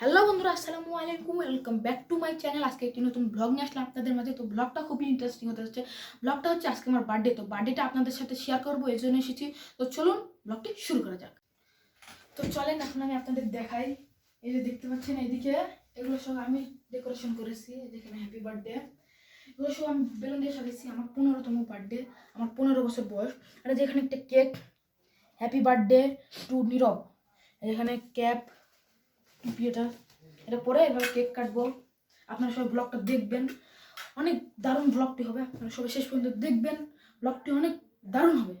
Hello বন্ধুরা, আসসালামু আলাইকুম welcome back to my channel আজকে একটি নতুন ব্লগ নিয়ে আসলাম আপনাদের মাঝে। তো ব্লগটা খুবই ইন্টারেস্টিং হতে হচ্ছে ব্লগটা হচ্ছে আজকে আমার বার্থডে তো বার্থডেটা আপনাদের সাথে শেয়ার করব, এই জন্য এসেছি। তো চলুন ব্লগটি শুরু করা যাক। তো চলেন, এখন আমি আপনাদের দেখাই। এই যে দেখতে পাচ্ছেন এইদিকে, এগুলো সব আমি ডেকোরেশন করেছি। যেখানে হ্যাপি বার্থডে এগুলো সব আমি বেলুন দিয়ে সাজিয়েছি আমার পনেরোতম বার্থডে আমার পনেরো বছর বয়স। আর এই যে এখানে একটা cake happy birthday to Nirab. এখানে ক্যাপ টুপি এটা এটা পরে এভাবে কেক কাটবো। আপনারা সবাই ব্লগটা দেখবেন। অনেক দারুণ ব্লগটি হবে। আপনারা সবাই শেষ পর্যন্ত দেখবেন। ব্লগটি অনেক দারুণ হবে।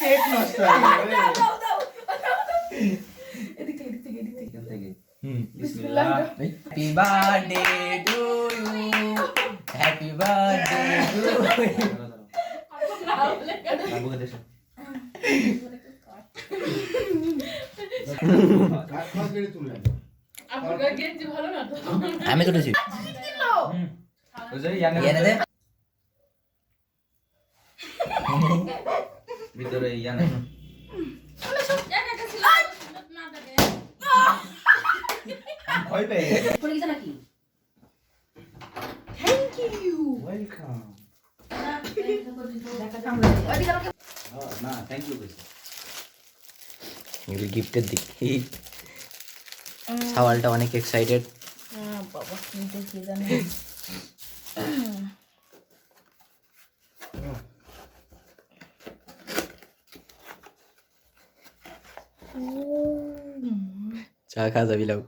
কেক নষ্ট হয়ে যাবে এদিক থেকে এদিক থেকে। আমি তুলেছি ভিতরে ইয়া নাই ভয় পেয়ে নাকি থ্যাংক ইউ ওয়েলকাম না থ্যাংক ইউ কইছি এগুলো গিফটের দিক সাওয়ালটা অনেক এক্সাইটেড বাবা কিন্তু কি জানি চা খা যাবি লাউ